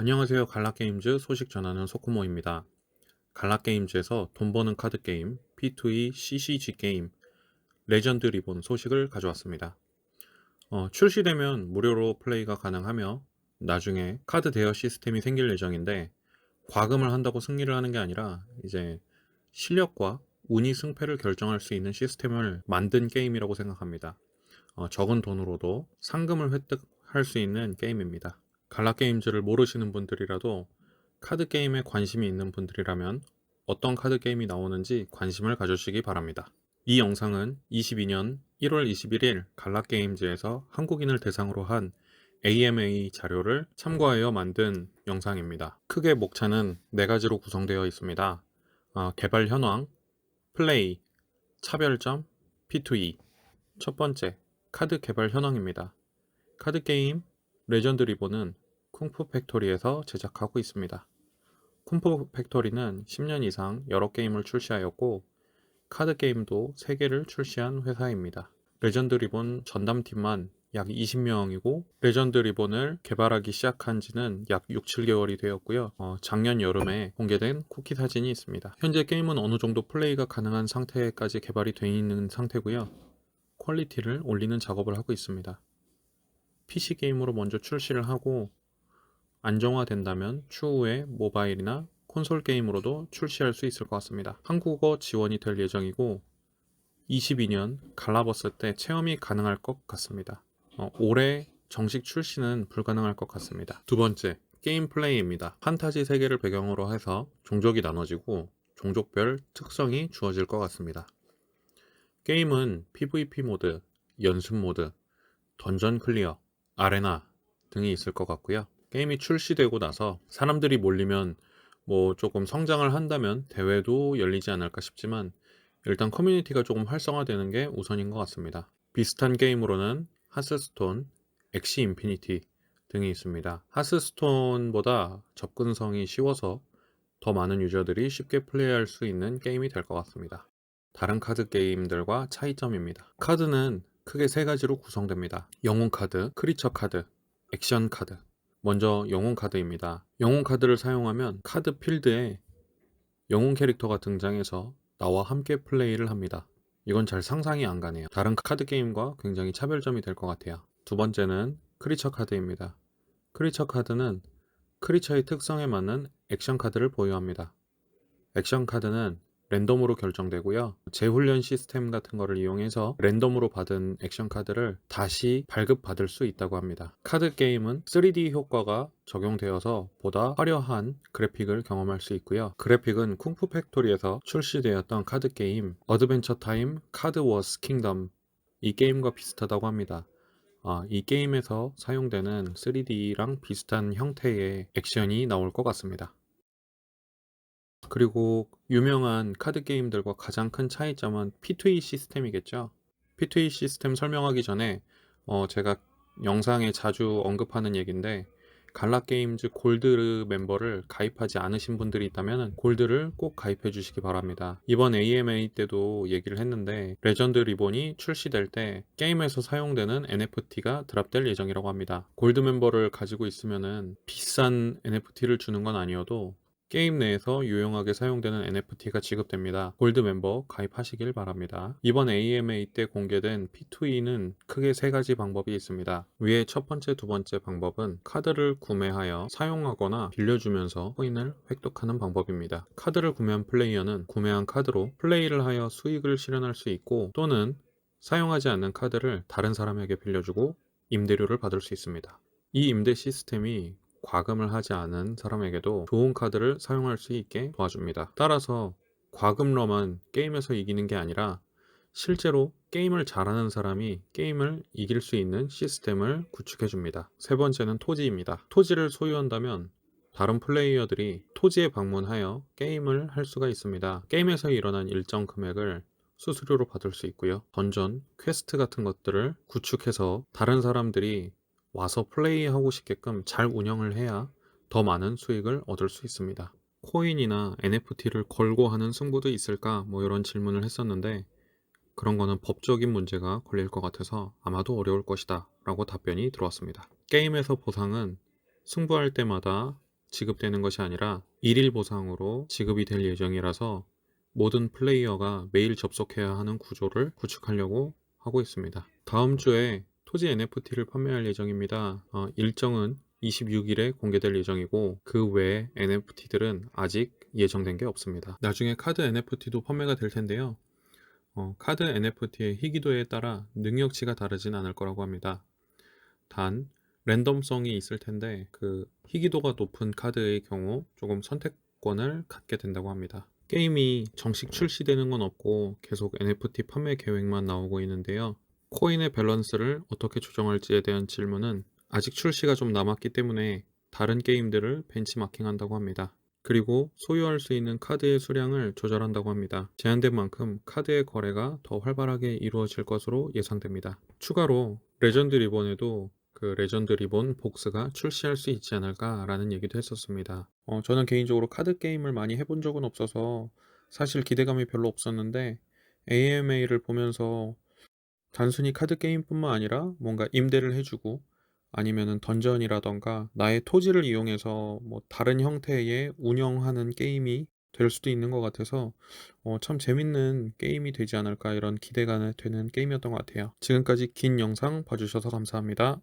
안녕하세요. 갈라게임즈 소식 전하는 소코모입니다. 갈라게임즈에서 돈 버는 카드 게임 P2E CCG 게임 레전드 리본 소식을 가져왔습니다. 어, 출시되면 무료로 플레이가 가능하며 나중에 카드 대여 시스템이 생길 예정인데 과금을 한다고 승리를 하는 게 아니라 이제 실력과 운이 승패를 결정할 수 있는 시스템을 만든 게임이라고 생각합니다. 어, 적은 돈으로도 상금을 획득할 수 있는 게임입니다. 갈라게임즈를 모르시는 분들이라도 카드 게임에 관심이 있는 분들이라면 어떤 카드 게임이 나오는지 관심을 가주시기 바랍니다. 이 영상은 22년 1월 21일 갈라게임즈에서 한국인을 대상으로 한 AMA 자료를 참고하여 만든 영상입니다. 크게 목차는 네 가지로 구성되어 있습니다. 어, 개발 현황, 플레이, 차별점, P2E. 첫 번째, 카드 개발 현황입니다. 카드 게임 레전드 리본은 쿵푸 팩토리에서 제작하고 있습니다. 쿵푸 팩토리는 10년 이상 여러 게임을 출시하였고 카드 게임도 3개를 출시한 회사입니다. 레전드 리본 전담팀만 약 20명이고 레전드 리본을 개발하기 시작한 지는 약 6, 7개월이 되었고요. 어, 작년 여름에 공개된 쿠키 사진이 있습니다. 현재 게임은 어느 정도 플레이가 가능한 상태까지 개발이 되어 있는 상태고요. 퀄리티를 올리는 작업을 하고 있습니다. PC 게임으로 먼저 출시를 하고 안정화된다면 추후에 모바일이나 콘솔 게임으로도 출시할 수 있을 것 같습니다. 한국어 지원이 될 예정이고 22년 갈라버스 때 체험이 가능할 것 같습니다. 어, 올해 정식 출시는 불가능할 것 같습니다. 두 번째, 게임 플레이입니다. 판타지 세계를 배경으로 해서 종족이 나눠지고 종족별 특성이 주어질 것 같습니다. 게임은 PVP 모드, 연습 모드, 던전 클리어, 아레나 등이 있을 것 같고요. 게임이 출시되고 나서 사람들이 몰리면 뭐 조금 성장을 한다면 대회도 열리지 않을까 싶지만 일단 커뮤니티가 조금 활성화되는 게 우선인 것 같습니다. 비슷한 게임으로는 하스스톤, 엑시 인피니티 등이 있습니다. 하스스톤보다 접근성이 쉬워서 더 많은 유저들이 쉽게 플레이할 수 있는 게임이 될 것 같습니다. 다른 카드 게임들과 차이점입니다. 카드는 크게 세 가지로 구성됩니다. 영웅 카드, 크리처 카드, 액션 카드. 먼저 영웅 카드입니다. 영웅 카드를 사용하면 카드 필드에 영웅 캐릭터가 등장해서 나와 함께 플레이를 합니다. 이건 잘 상상이 안 가네요. 다른 카드 게임과 굉장히 차별점이 될 것 같아요. 두 번째는 크리처 카드입니다. 크리처 카드는 크리처의 특성에 맞는 액션 카드를 보유합니다. 액션 카드는 랜덤으로 결정되고요. 재훈련 시스템 같은 거를 이용해서 랜덤으로 받은 액션 카드를 다시 발급받을 수 있다고 합니다. 카드 게임은 3D 효과가 적용되어서 보다 화려한 그래픽을 경험할 수 있고요. 그래픽은 쿵푸 팩토리에서 출시되었던 카드 게임 어드벤처 타임 카드 워스 킹덤 이 게임과 비슷하다고 합니다. 아, 이 게임에서 사용되는 3D랑 비슷한 형태의 액션이 나올 것 같습니다. 그리고 유명한 카드 게임들과 가장 큰 차이점은 P2E 시스템이겠죠. P2E 시스템 설명하기 전에 어, 제가 영상에 자주 언급하는 얘기인데 갈라 게임즈 골드 멤버를 가입하지 않으신 분들이 있다면 골드를 꼭 가입해 주시기 바랍니다. 이번 AMA 때도 얘기를 했는데 레전드 리본이 출시될 때 게임에서 사용되는 NFT가 드랍될 예정이라고 합니다. 골드 멤버를 가지고 있으면은 비싼 NFT를 주는 건 아니어도 게임 내에서 유용하게 사용되는 NFT가 지급됩니다. 골드 멤버 가입하시길 바랍니다. 이번 AMA 때 공개된 P2E는 크게 세 가지 방법이 있습니다. 위에 첫 번째, 두 번째 방법은 카드를 구매하여 사용하거나 빌려주면서 코인을 획득하는 방법입니다. 카드를 구매한 플레이어는 구매한 카드로 플레이를 하여 수익을 실현할 수 있고 또는 사용하지 않는 카드를 다른 사람에게 빌려주고 임대료를 받을 수 있습니다. 이 임대 시스템이 과금을 하지 않은 사람에게도 좋은 카드를 사용할 수 있게 도와줍니다. 따라서 과금러만 게임에서 이기는 게 아니라 실제로 게임을 잘하는 사람이 게임을 이길 수 있는 시스템을 구축해 줍니다. 세 번째는 토지입니다. 토지를 소유한다면 다른 플레이어들이 토지에 방문하여 게임을 할 수가 있습니다. 게임에서 일어난 일정 금액을 수수료로 받을 수 있고요. 던전, 퀘스트 같은 것들을 구축해서 다른 사람들이 와서 플레이하고 싶게끔 잘 운영을 해야 더 많은 수익을 얻을 수 있습니다. 코인이나 NFT를 걸고 하는 승부도 있을까? 뭐 이런 질문을 했었는데 그런 거는 법적인 문제가 걸릴 것 같아서 아마도 어려울 것이다 라고 답변이 들어왔습니다. 게임에서 보상은 승부할 때마다 지급되는 것이 아니라 일일 보상으로 지급이 될 예정이라서 모든 플레이어가 매일 접속해야 하는 구조를 구축하려고 하고 있습니다. 다음 주에 토지 NFT를 판매할 예정입니다. 어, 일정은 26일에 공개될 예정이고 그 외에 NFT들은 아직 예정된 게 없습니다. 나중에 카드 NFT도 판매가 될 텐데요. 어, 카드 NFT의 희귀도에 따라 능력치가 다르진 않을 거라고 합니다. 단 랜덤성이 있을 텐데 그 희귀도가 높은 카드의 경우 조금 선택권을 갖게 된다고 합니다. 게임이 정식 출시되는 건 없고 계속 NFT 판매 계획만 나오고 있는데요. 코인의 밸런스를 어떻게 조정할지에 대한 질문은 아직 출시가 좀 남았기 때문에 다른 게임들을 벤치마킹한다고 합니다. 그리고 소유할 수 있는 카드의 수량을 조절한다고 합니다. 제한된 만큼 카드의 거래가 더 활발하게 이루어질 것으로 예상됩니다. 추가로 레전드 리본에도 그 레전드 리본 복스가 출시할 수 있지 않을까라는 얘기도 했었습니다. 어, 저는 개인적으로 카드 게임을 많이 해본 적은 없어서 사실 기대감이 별로 없었는데 AMA를 보면서 단순히 카드 게임뿐만 아니라 뭔가 임대를 해주고 아니면은 던전이라던가 나의 토지를 이용해서 뭐 다른 형태의 운영하는 게임이 될 수도 있는 것 같아서 어, 참 재밌는 게임이 되지 않을까 이런 기대가 되는 게임이었던 것 같아요. 지금까지 긴 영상 봐주셔서 감사합니다.